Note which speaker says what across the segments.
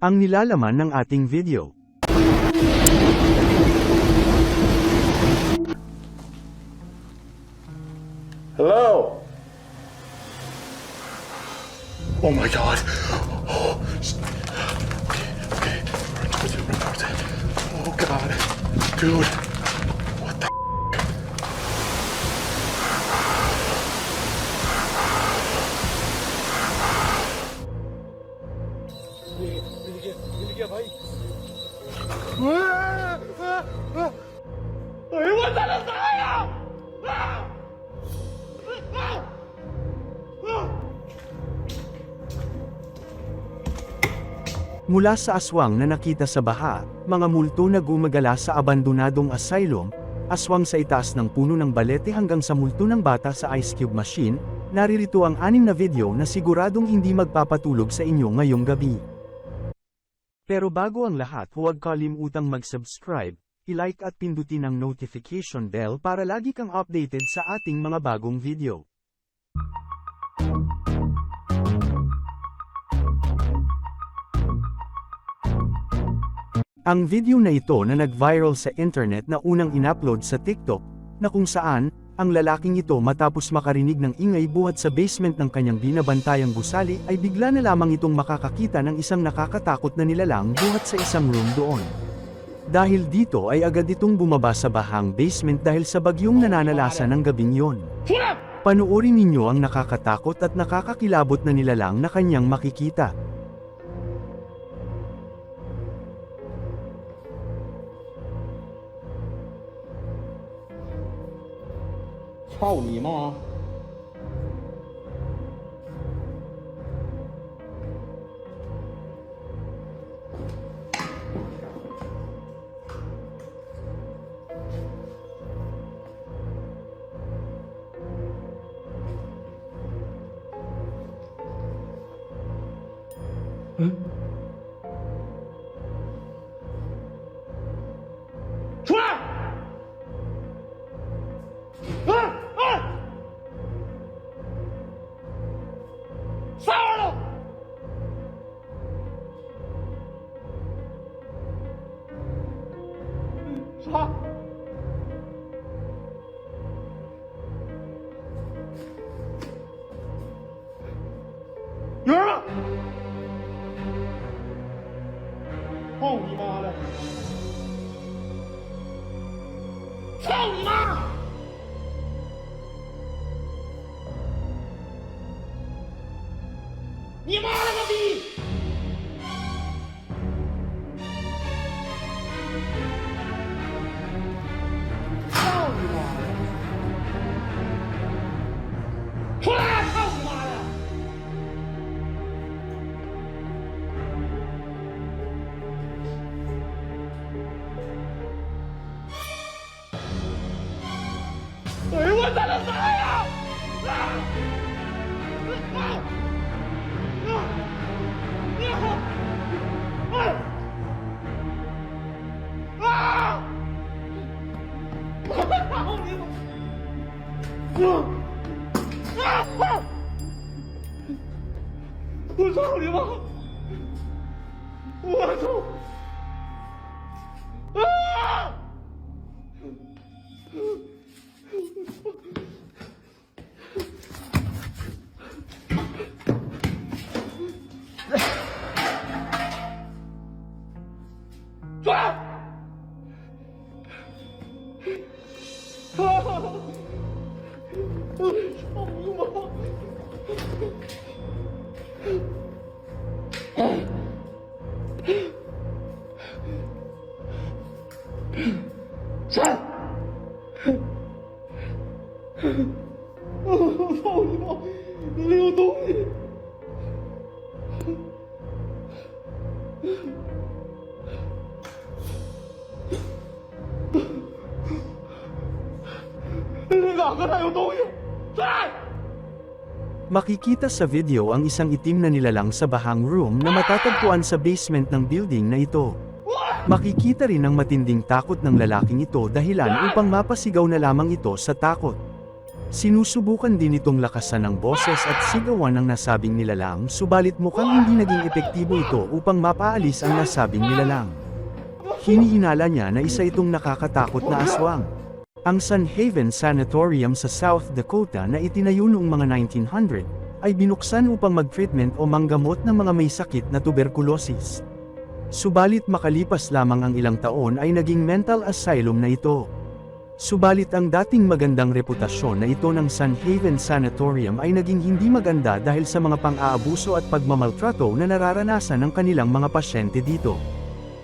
Speaker 1: Ang nilalaman ng ating video.
Speaker 2: Hello? Oh my god. Oh, okay, okay. Run towards it, run towards it. Oh god. Dude.
Speaker 1: Mula sa aswang na nakita sa baha, mga multo na gumagala sa abandonadong asylum, aswang sa itaas ng puno ng balete hanggang sa multo ng bata sa ice cube machine, naririto ang anim na video na siguradong hindi magpapatulog sa inyo ngayong gabi. Pero bago ang lahat huwag kalimutang mag-subscribe, i-like at pindutin ang notification bell para lagi kang updated sa ating mga bagong video. Ang video na ito na nag-viral sa internet na unang inupload sa TikTok, na kung saan, ang lalaking ito matapos makarinig ng ingay buhat sa basement ng kanyang binabantayang gusali ay bigla na lamang itong makakakita ng isang nakakatakot na nilalang buhat sa isang room doon. Dahil dito ay agad itong bumaba sa bahang basement dahil sa bagyong nananalasa ng gabing yon. Panuorin ninyo ang nakakatakot at nakakakilabot na nilalang na kanyang makikita.
Speaker 2: 泡米吗？Kill mom! 哎呦我的个妈呀！啊！啊！啊！啊！啊！我操你妈！啊！我操你妈！我操！Halika ka tayo, Toyo!
Speaker 1: Makikita sa video ang isang itim na nilalang sa bahang room na matatagpuan sa basement ng building na ito. Makikita rin ang matinding takot ng lalaking ito dahilan upang mapasigaw na lamang ito sa takot. Sinusubukan din itong lakasan ng boses at sigawan ng nasabing nilalang subalit mukhang hindi naging epektibo ito upang mapaalis ang nasabing nilalang. Hinihinala niya na isa itong nakakatakot na aswang. Ang Sun Haven Sanatorium sa South Dakota na itinayo noong mga 1900 ay binuksan upang mag-treatment o manggamot ng mga may sakit na tuberculosis. Subalit makalipas lamang ang ilang taon ay naging mental asylum na ito. Subalit ang dating magandang reputasyon na ito ng Sun Haven Sanatorium ay naging hindi maganda dahil sa mga pang-aabuso at pagmamaltrato na nararanasan ng kanilang mga pasyente dito.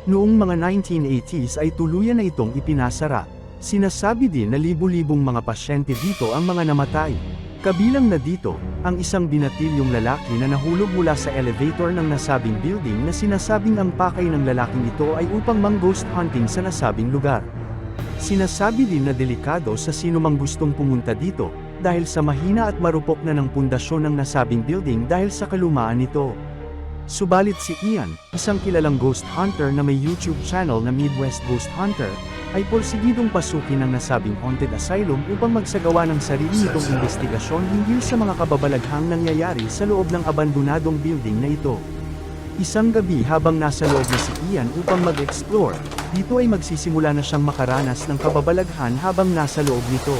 Speaker 1: Noong mga 1980s ay tuluyan na itong ipinasara. Sinasabi din na libu-libong mga pasyente dito ang mga namatay. Kabilang na dito, ang isang binatilyong lalaki na nahulog mula sa elevator ng nasabing building na sinasabing ang pakay ng lalaking ito ay upang mang-ghost hunting sa nasabing lugar. Sinasabi din na delikado sa sino mang gustong pumunta dito, dahil sa mahina at marupok na ng pundasyon ng nasabing building dahil sa kalumaan nito. Subalit si Ian, isang kilalang ghost hunter na may YouTube channel na Midwest Ghost Hunter, ay porsigidong pasukin ang nasabing haunted asylum upang magsagawa ng sarili nitong investigasyon hinggil sa mga kababalaghang nangyayari sa loob ng abandonadong building na ito. Isang gabi habang nasa loob na si Ian upang mag-explore, dito ay magsisimula na siyang makaranas ng kababalaghan habang nasa loob nito.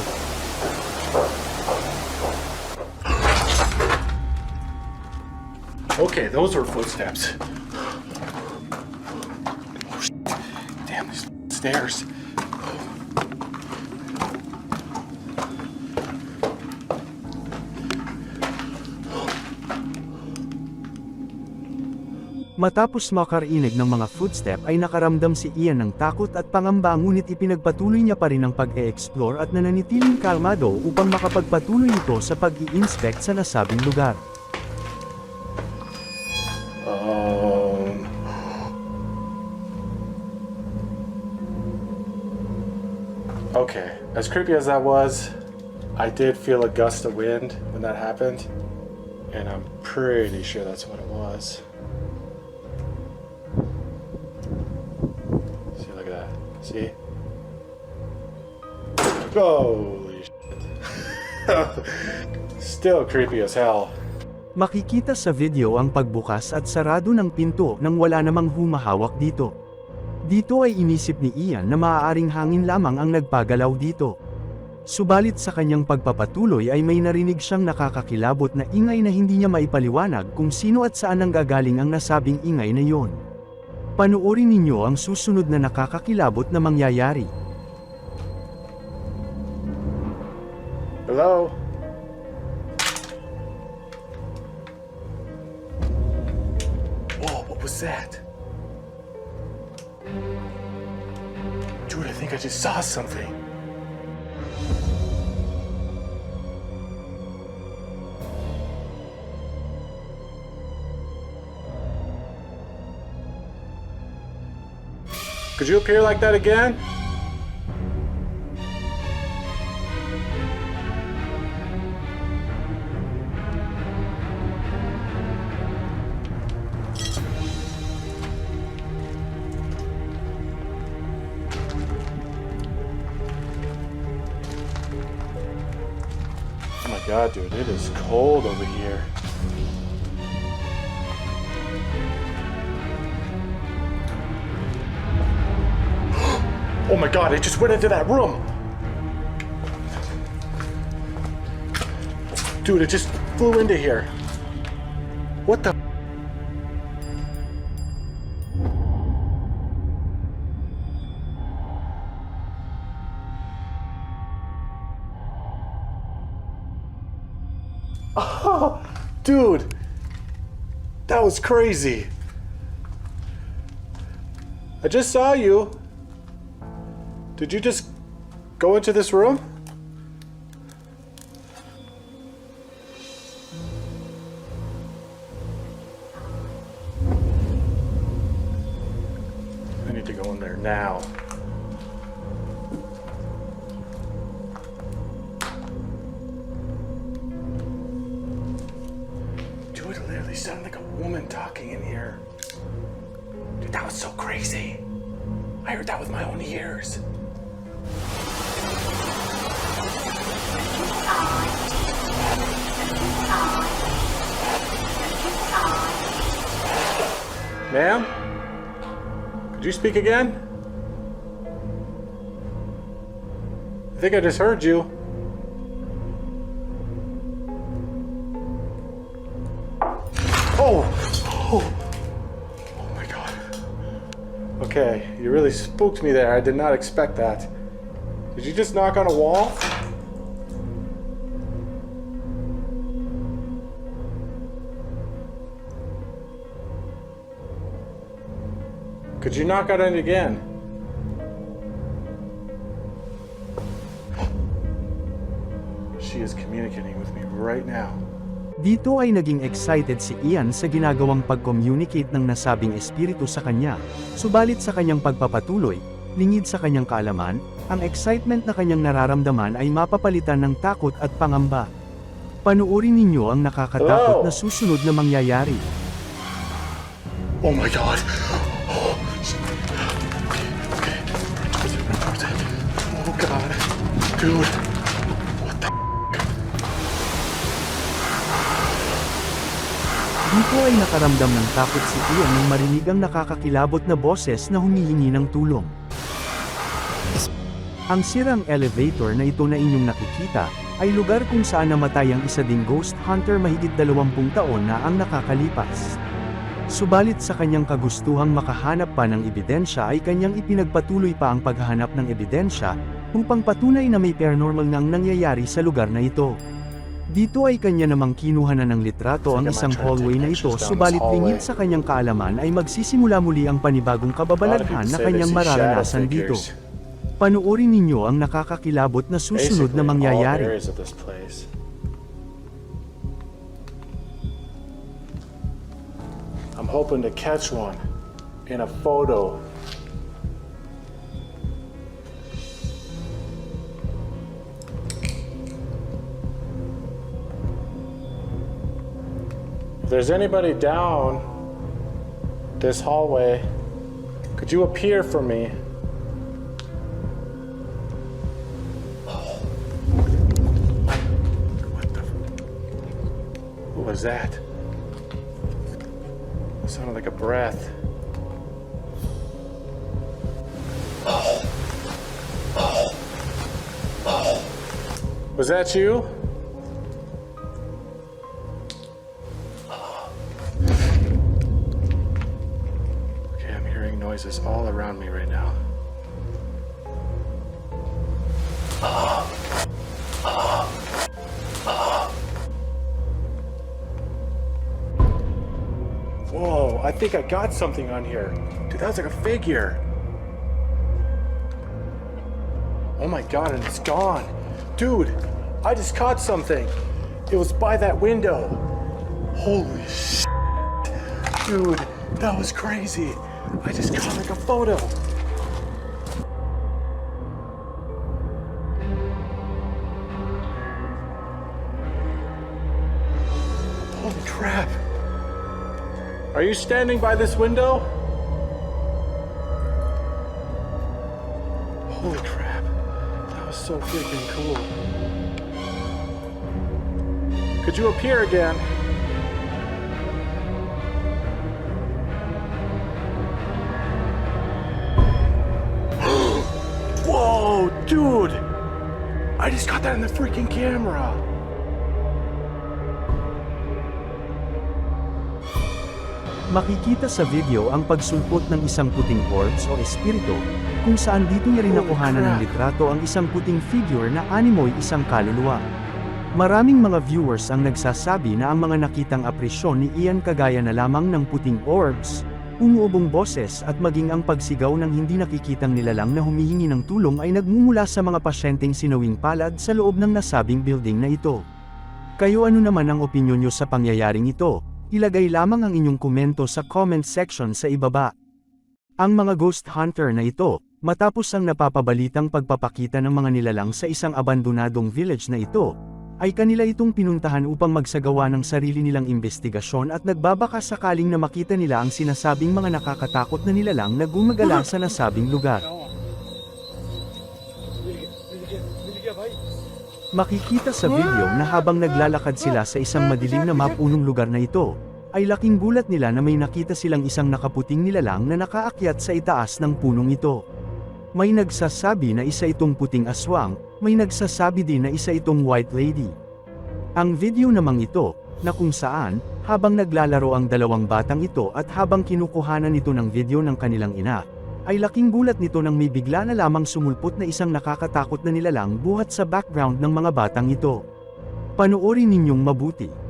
Speaker 3: Okay, those were footsteps. Oh. Damn, these stairs.
Speaker 1: Matapos makarinig ng mga footstep ay nakaramdam si Ian ng takot at pangamba ngunit ipinagpatuloy niya pa rin ang pag-e-explore at nananitiling kalmado upang makapagpatuloy ito sa pag-i-inspect sa nasabing lugar.
Speaker 3: Um. Okay, as creepy as that was, I did feel a gust of wind when that happened, and I'm pretty sure that's what it was. See? Holy. Still creepy as hell.
Speaker 1: Makikita sa video ang pagbukas at sarado ng pinto nang wala namang humahawak dito. Dito ay inisip ni Ian na maaaring hangin lamang ang nagpagalaw dito. Subalit sa kanyang pagpapatuloy ay may narinig siyang nakakakilabot na ingay na hindi niya maipaliwanag kung sino at saan nanggagaling ang nasabing ingay na yon. Panuorin ninyo ang susunod na nakakakilabot na mangyayari.
Speaker 3: Hello? Whoa, what was that? Dude, I think I just saw something. Could you appear like that again? Oh my god, dude, it is cold over here. Oh my god, it just went into that room! Dude, it just flew into here. What the? Oh, dude, that was crazy. I just saw you. Did you just go into this room? I need to go in there now. Dude, it literally sounded like a woman talking in here. Dude, that was so crazy. I heard that with my own ears. You speak again? I think I just heard you. Oh! Oh! Oh my god. Okay, you really spooked me there. I did not expect that. Did you just knock on a wall? Could you knock on it again? She is communicating with me right now.
Speaker 1: Dito ay naging excited si Ian sa ginagawang pag-communicate ng nasabing espiritu sa kanya, subalit sa kanyang pagpapatuloy, lingid sa kanyang kaalaman, ang excitement na kanyang nararamdaman ay mapapalitan ng takot at pangamba. Panuorin ninyo ang nakakatakot
Speaker 3: Hello?
Speaker 1: na susunod na mangyayari.
Speaker 3: Oh my god. Dude. What the
Speaker 1: Dito ay nakaramdam ng takot si Ian nang marinig ang nakakakilabot na boses na humihingi ng tulong. Ang sirang elevator na ito na inyong nakikita, ay lugar kung saan namatay ang isa ding ghost hunter mahigit 20 taon na ang nakakalipas. Subalit sa kanyang kagustuhang makahanap pa ng ebidensya ay kanyang ipinagpatuloy pa ang paghahanap ng ebidensya, upang patunay na may paranormal ngang nangyayari sa lugar na ito. Dito ay kanya namang kinuha na ng litrato ang isang hallway na ito subalit lingid sa kanyang kaalaman ay magsisimula muli ang panibagong kababalaghan na kanyang mararanasan dito. Panuorin ninyo ang nakakakilabot na susunod na mangyayari.
Speaker 3: I'm hoping to catch one in a photo. If there's anybody down this hallway, could you appear for me? What was that? It sounded like a breath. Was that you? Whoa, I think I got something on here. Dude, that was like a figure. Oh my god, and it's gone. Dude, I just caught something. It was by that window. Holy shit. Dude, that was crazy. I just caught like a photo. Are you standing by this window? Holy crap. That was so freaking cool. Could you appear again? Whoa, dude! I just got that in the freaking camera.
Speaker 1: Makikita sa video ang pagsulpot ng isang puting orbs o espiritu, kung saan dito niya rin nakuhanan ng litrato ang isang puting figure na animoy isang kaluluwa. Maraming mga viewers ang nagsasabi na ang mga nakitang apresyon ni Ian kagaya na lamang ng puting orbs, umuubong boses at maging ang pagsigaw ng hindi nakikitang nilalang na humihingi ng tulong ay nagmumula sa mga pasyenteng sinawing palad sa loob ng nasabing building na ito. Kayo ano naman ang opinyon nyo sa pangyayaring ito? Ilagay lamang ang inyong komento sa comment section sa ibaba. Ang mga ghost hunter na ito, matapos ang napapabalitang pagpapakita ng mga nilalang sa isang abandonadong village na ito, ay kanila itong pinuntahan upang magsagawa ng sarili nilang investigasyon at nagbabaka sakaling na makita nila ang sinasabing mga nakakatakot na nilalang na gumagala sa nasabing lugar. Makikita sa video na habang naglalakad sila sa isang madilim na mapunong lugar na ito, ay laking gulat nila na may nakita silang isang nakaputing nilalang na nakaakyat sa itaas ng punong ito. May nagsasabi na isa itong puting aswang, may nagsasabi din na isa itong white lady. Ang video namang ito, na kung saan, habang naglalaro ang dalawang batang ito at habang kinukuhanan nito ng video ng kanilang ina, ay laking gulat nito nang may bigla na lamang sumulpot na isang nakakatakot na nilalang buhat sa background ng mga batang ito. Panoorin ninyong mabuti.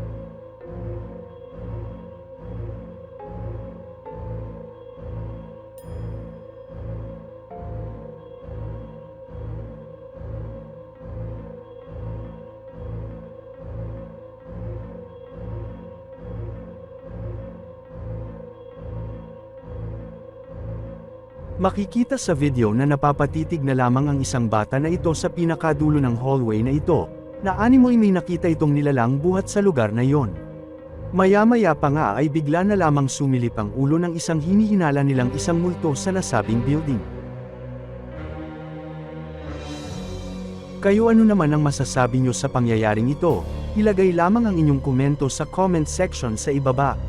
Speaker 1: Makikita sa video na napapatitig na lamang ang isang bata na ito sa pinakadulo ng hallway na ito, na animoy may nakita itong nilalang buhat sa lugar na yon. Maya-maya pa nga ay bigla na lamang sumilip ang ulo ng isang hinihinala nilang isang multo sa nasabing building. Kayo ano naman ang masasabi nyo sa pangyayaring ito? Ilagay lamang ang inyong komento sa comment section sa ibaba.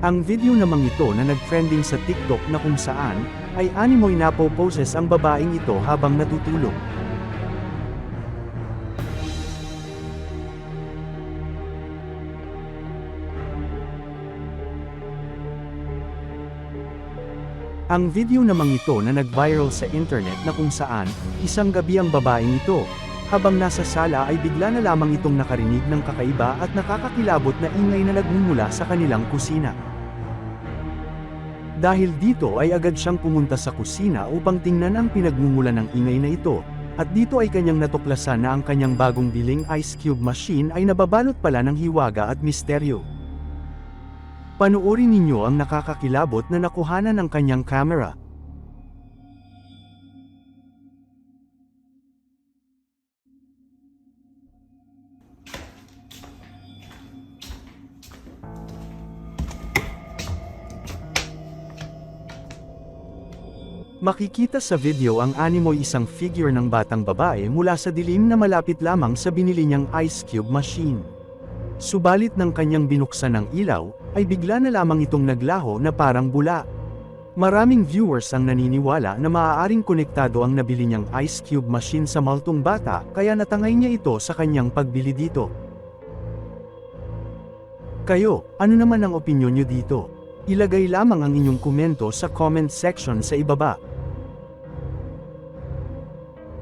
Speaker 1: Ang video namang ito na nag-trending sa TikTok na kung saan, ay animoy napoposes ang babaeng ito habang natutulog. Ang video namang ito na nag-viral sa internet na kung saan, isang gabi ang babaeng ito, habang nasa sala ay bigla na lamang itong nakarinig ng kakaiba at nakakakilabot na ingay na nagmumula sa kanilang kusina. Dahil dito ay agad siyang pumunta sa kusina upang tingnan ang pinagmumula ng ingay na ito, at dito ay kanyang natuklasan na ang kanyang bagong biling ice cube machine ay nababalot pala ng hiwaga at misteryo. Panoorin ninyo ang nakakakilabot na nakuhanan ng kanyang camera. Makikita sa video ang animoy isang figure ng batang babae mula sa dilim na malapit lamang sa binili niyang ice cube machine. Subalit ng kanyang binuksan ng ilaw, ay bigla na lamang itong naglaho na parang bula. Maraming viewers ang naniniwala na maaaring konektado ang nabili niyang ice cube machine sa maltong bata kaya natangay niya ito sa kanyang pagbili dito. Kayo, ano naman ang opinyon niyo dito? Ilagay lamang ang inyong komento sa comment section sa ibaba.